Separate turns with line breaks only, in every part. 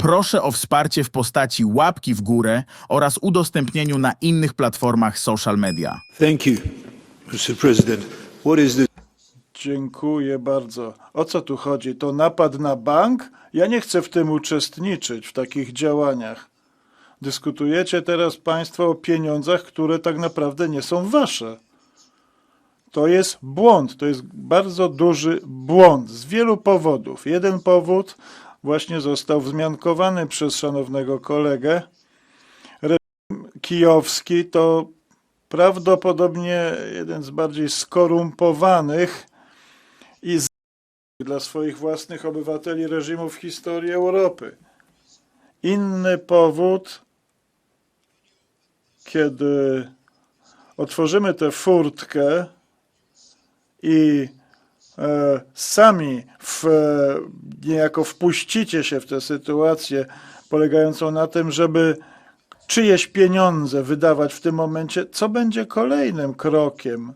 Proszę o wsparcie w postaci łapki w górę oraz udostępnieniu na innych platformach social media.
Thank you, Mr. President. What is the
Dziękuję bardzo. O co tu chodzi? To napad na bank? Ja nie chcę w tym uczestniczyć, w takich działaniach. Dyskutujecie teraz Państwo o pieniądzach, które tak naprawdę nie są Wasze. To jest błąd, to jest bardzo duży błąd z wielu powodów. Jeden powód właśnie został wzmiankowany przez szanownego kolegę. Reżim kijowski to prawdopodobnie jeden z bardziej skorumpowanych i dla swoich własnych obywateli reżimów w historii Europy. Inny powód, kiedy otworzymy tę furtkę i sami w, e, niejako wpuścicie się w tę sytuację polegającą na tym, żeby czyjeś pieniądze wydawać w tym momencie, co będzie kolejnym krokiem?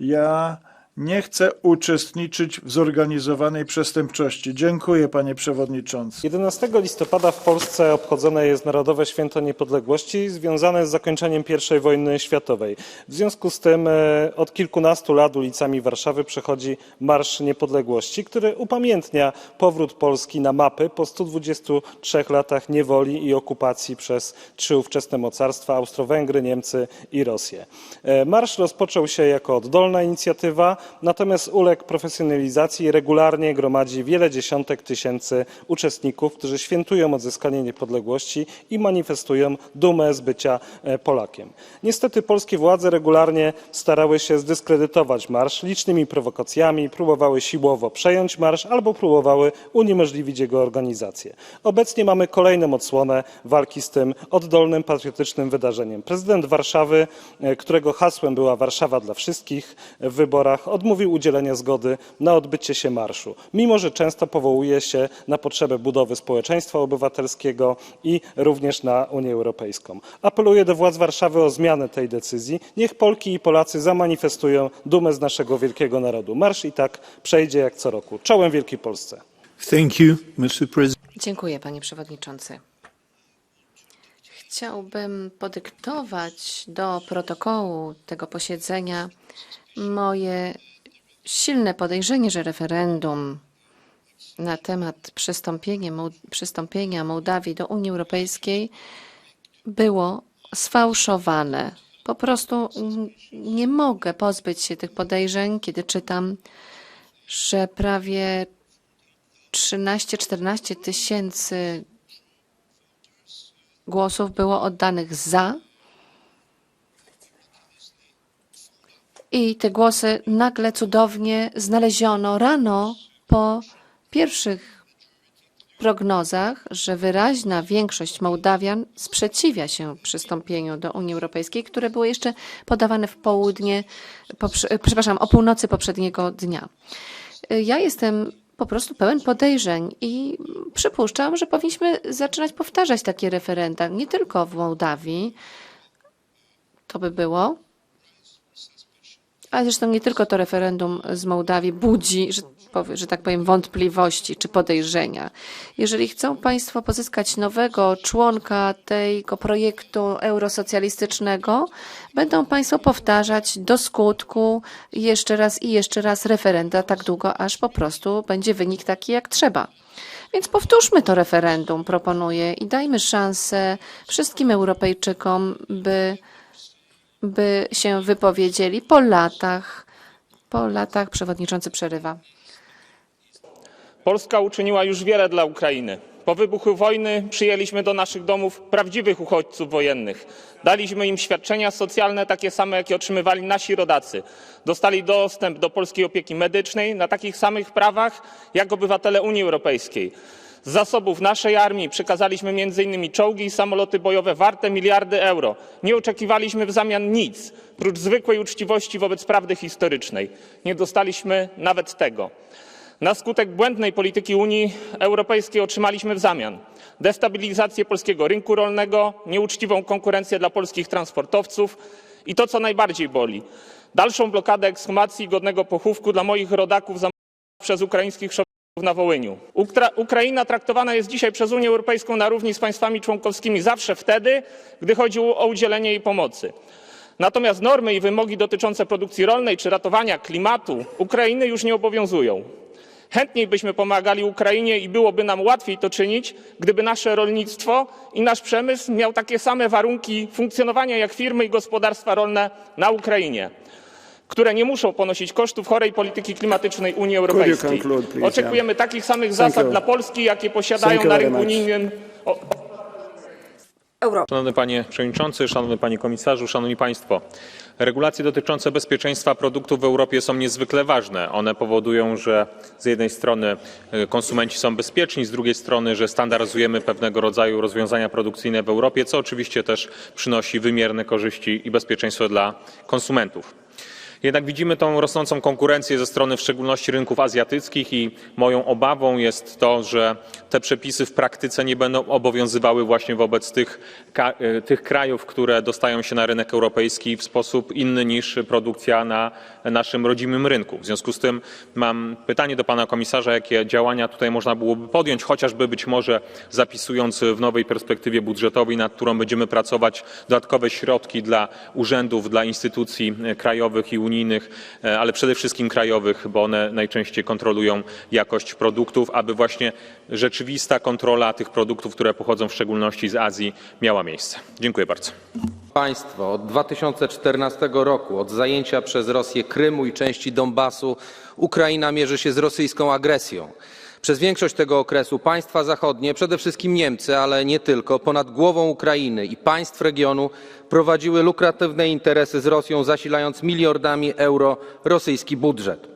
Ja nie chcę uczestniczyć w zorganizowanej przestępczości. Dziękuję, panie przewodniczący.
11 listopada w Polsce obchodzone jest Narodowe Święto Niepodległości związane z zakończeniem I wojny światowej. W związku z tym e, od kilkunastu lat ulicami Warszawy przechodzi Marsz Niepodległości, który upamiętnia powrót Polski na mapy po 123 latach niewoli i okupacji przez trzy ówczesne mocarstwa Austro-Węgry, Niemcy i Rosję. E, Marsz rozpoczął się jako oddolna inicjatywa, natomiast uległ profesjonalizacji i regularnie gromadzi wiele dziesiątek tysięcy uczestników, którzy świętują odzyskanie niepodległości i manifestują dumę z bycia e, Polakiem. Niestety polskie władze regularnie starały się zdyskredytować marsz licznymi prowokacjami, próbowały siłowo przejąć marsz albo próbowały uniemożliwić jego organizację. Obecnie mamy kolejną odsłonę walki z tym oddolnym, patriotycznym wydarzeniem. Prezydent Warszawy, e, którego hasłem była Warszawa dla wszystkich w wyborach, odmówił udzielenia zgody na odbycie się marszu, mimo że często powołuje się na potrzebę budowy społeczeństwa obywatelskiego i również na Unię Europejską. Apeluję do władz Warszawy o zmianę tej decyzji. Niech Polki i Polacy zamanifestują dumę z naszego wielkiego narodu. Marsz i tak przejdzie jak co roku. Czołem Wielkiej Polsce.
Thank you, Mr. President.
Dziękuję, panie przewodniczący. Chciałbym podyktować do protokołu tego posiedzenia moje silne podejrzenie, że referendum na temat przystąpienia, przystąpienia Mołdawii do Unii Europejskiej było sfałszowane. Po prostu nie mogę pozbyć się tych podejrzeń, kiedy czytam, że prawie 13-14 tysięcy głosów było oddanych za. I te głosy nagle cudownie znaleziono rano po pierwszych prognozach, że wyraźna większość Mołdawian sprzeciwia się przystąpieniu do Unii Europejskiej, które było jeszcze podawane w południe, poprze- przepraszam, o północy poprzedniego dnia. Ja jestem po prostu pełen podejrzeń i przypuszczam, że powinniśmy zaczynać powtarzać takie referenda, nie tylko w Mołdawii. To by było. Ale zresztą nie tylko to referendum z Mołdawii budzi, że, że tak powiem, wątpliwości czy podejrzenia. Jeżeli chcą Państwo pozyskać nowego członka tego projektu eurosocjalistycznego, będą Państwo powtarzać do skutku jeszcze raz i jeszcze raz referenda tak długo, aż po prostu będzie wynik taki, jak trzeba. Więc powtórzmy to referendum, proponuję, i dajmy szansę wszystkim Europejczykom, by by się wypowiedzieli po latach. Po latach przewodniczący przerywa.
Polska uczyniła już wiele dla Ukrainy. Po wybuchu wojny przyjęliśmy do naszych domów prawdziwych uchodźców wojennych. Daliśmy im świadczenia socjalne takie same, jakie otrzymywali nasi rodacy. Dostali dostęp do polskiej opieki medycznej na takich samych prawach jak obywatele Unii Europejskiej. Z zasobów naszej armii przekazaliśmy m.in. czołgi i samoloty bojowe warte miliardy euro. Nie oczekiwaliśmy w zamian nic, prócz zwykłej uczciwości wobec prawdy historycznej. Nie dostaliśmy nawet tego. Na skutek błędnej polityki Unii Europejskiej otrzymaliśmy w zamian destabilizację polskiego rynku rolnego, nieuczciwą konkurencję dla polskich transportowców i to, co najbardziej boli, dalszą blokadę ekshumacji godnego pochówku dla moich rodaków zamordowanych przez ukraińskich na Wołyniu. Ukra- Ukraina traktowana jest dzisiaj przez Unię Europejską na równi z państwami członkowskimi zawsze wtedy, gdy chodzi o udzielenie jej pomocy. Natomiast normy i wymogi dotyczące produkcji rolnej czy ratowania klimatu Ukrainy już nie obowiązują. Chętniej byśmy pomagali Ukrainie i byłoby nam łatwiej to czynić, gdyby nasze rolnictwo i nasz przemysł miał takie same warunki funkcjonowania jak firmy i gospodarstwa rolne na Ukrainie, które nie muszą ponosić kosztów chorej polityki klimatycznej Unii Europejskiej. Oczekujemy takich samych zasad dla Polski, jakie posiadają na rynku unijnym.
Szanowny Panie Przewodniczący, Szanowny Panie Komisarzu, Szanowni Państwo. Regulacje dotyczące bezpieczeństwa produktów w Europie są niezwykle ważne. One powodują, że z jednej strony e, konsumenci są bezpieczni, z drugiej strony, że standaryzujemy pewnego rodzaju rozwiązania produkcyjne w Europie, co oczywiście też przynosi wymierne korzyści i bezpieczeństwo dla konsumentów. Jednak widzimy tą rosnącą konkurencję ze strony w szczególności rynków azjatyckich i moją obawą jest to, że te przepisy w praktyce nie będą obowiązywały właśnie wobec tych, e, tych krajów, które dostają się na rynek europejski w sposób inny niż produkcja na naszym rodzimym rynku. W związku z tym mam pytanie do pana komisarza, jakie działania tutaj można byłoby podjąć, chociażby być może zapisując w nowej perspektywie budżetowej, nad którą będziemy pracować, dodatkowe środki dla urzędów, dla instytucji e, krajowych i unijnych, e, ale przede wszystkim krajowych, bo one najczęściej kontrolują jakość produktów, aby właśnie rzeczywista kontrola tych produktów, które pochodzą w szczególności z Azji, miała miejsce. Dziękuję bardzo.
Państwo od 2014 roku, od zajęcia przez Rosję Krymu i części Donbasu, Ukraina mierzy się z rosyjską agresją. Przez większość tego okresu państwa zachodnie, przede wszystkim Niemcy, ale nie tylko, ponad głową Ukrainy i państw regionu prowadziły lukratywne interesy z Rosją, zasilając miliardami euro rosyjski budżet.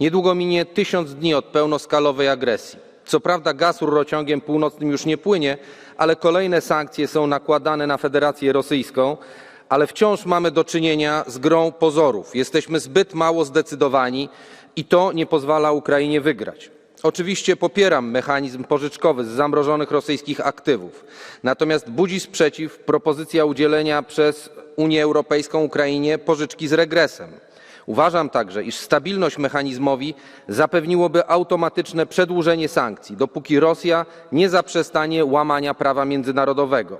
Niedługo minie tysiąc dni od pełnoskalowej agresji. Co prawda gaz rurociągiem północnym już nie płynie, ale kolejne sankcje są nakładane na Federację Rosyjską, ale wciąż mamy do czynienia z grą pozorów. Jesteśmy zbyt mało zdecydowani i to nie pozwala Ukrainie wygrać. Oczywiście popieram mechanizm pożyczkowy z zamrożonych rosyjskich aktywów. Natomiast budzi sprzeciw propozycja udzielenia przez Unię Europejską Ukrainie pożyczki z regresem. Uważam także, iż stabilność mechanizmowi zapewniłoby automatyczne przedłużenie sankcji, dopóki Rosja nie zaprzestanie łamania prawa międzynarodowego.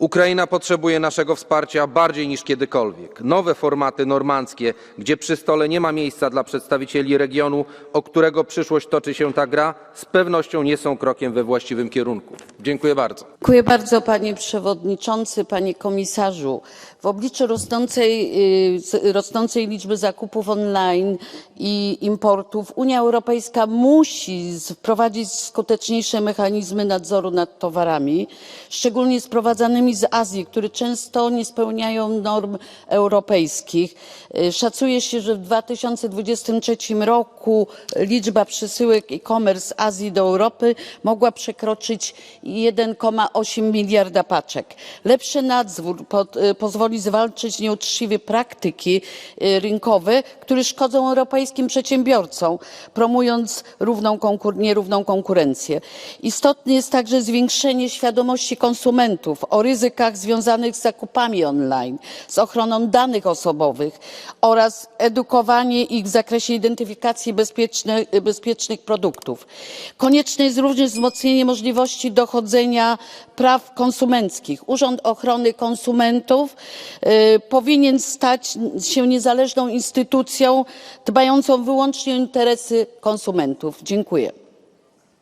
Ukraina potrzebuje naszego wsparcia bardziej niż kiedykolwiek. Nowe formaty normandzkie, gdzie przy stole nie ma miejsca dla przedstawicieli regionu, o którego przyszłość toczy się ta gra, z pewnością nie są krokiem we właściwym kierunku. Dziękuję bardzo.
Dziękuję bardzo panie przewodniczący, panie komisarzu. W obliczu rosnącej, y, rosnącej liczby zakupów online i importów Unia Europejska musi wprowadzić skuteczniejsze mechanizmy nadzoru nad towarami, szczególnie sprowadzanymi z Azji, które często nie spełniają norm europejskich. Y, Szacuje się, że w 2023 roku liczba przesyłek e-commerce z Azji do Europy mogła przekroczyć 1,8 miliarda paczek. Lepszy nadzór pod, y, pozwoli zwalczyć nieuczciwe praktyki y, rynkowe, które szkodzą europejskim przedsiębiorcom, promując równą nierówną konkurencję. Istotne jest także zwiększenie świadomości konsumentów o ryzykach związanych z zakupami online, z ochroną danych osobowych oraz edukowanie ich w zakresie identyfikacji bezpiecznych, bezpiecznych produktów. Konieczne jest również wzmocnienie możliwości dochodzenia praw konsumenckich. Urząd Ochrony Konsumentów powinien stać się niezależną instytucją dbającą wyłącznie o interesy konsumentów. Dziękuję.